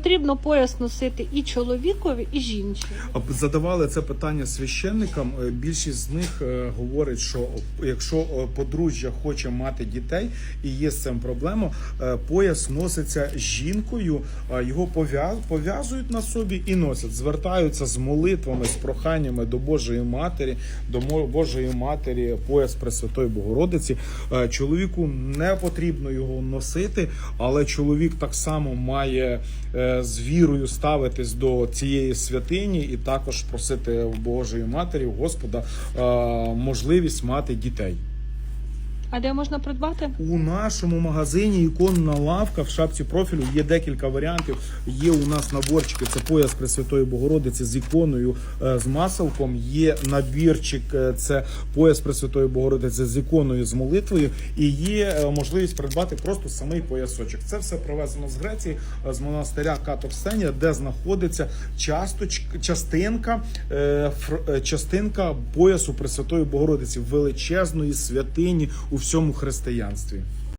Потрібно пояс носити і чоловікові, і жінці. Задавали це питання священникам. Е, Більшість з них е, говорить, що якщо е, подружжя хоче мати дітей і є з цим проблема, пояс носиться жінкою, його пов'яз- пов'язують на собі і носять. Звертаються з молитвами, з проханнями до Божої Матері, до Божої Матері, пояс Пресвятої Богородиці. Чоловіку не потрібно його носити, але чоловік так само має з вірою ставитись до цієї святині і також просити у Божої Матері, у Господа е, можливість мати дітей. А де можна придбати? У нашому магазині іконна лавка в шапці профілю є декілька варіантів. Є у нас наборчики, це пояс Пресвятої Богородиці з іконою е, з маселком. Є набірчик, е, це пояс Пресвятої Богородиці з іконою з молитвою. І є е, можливість придбати просто самий поясочок. Це все привезено з Греції, з монастиря Катоксенія, де знаходиться часточ, частинка, частинка поясу Пресвятої Богородиці величезної святині у всьому християнстві.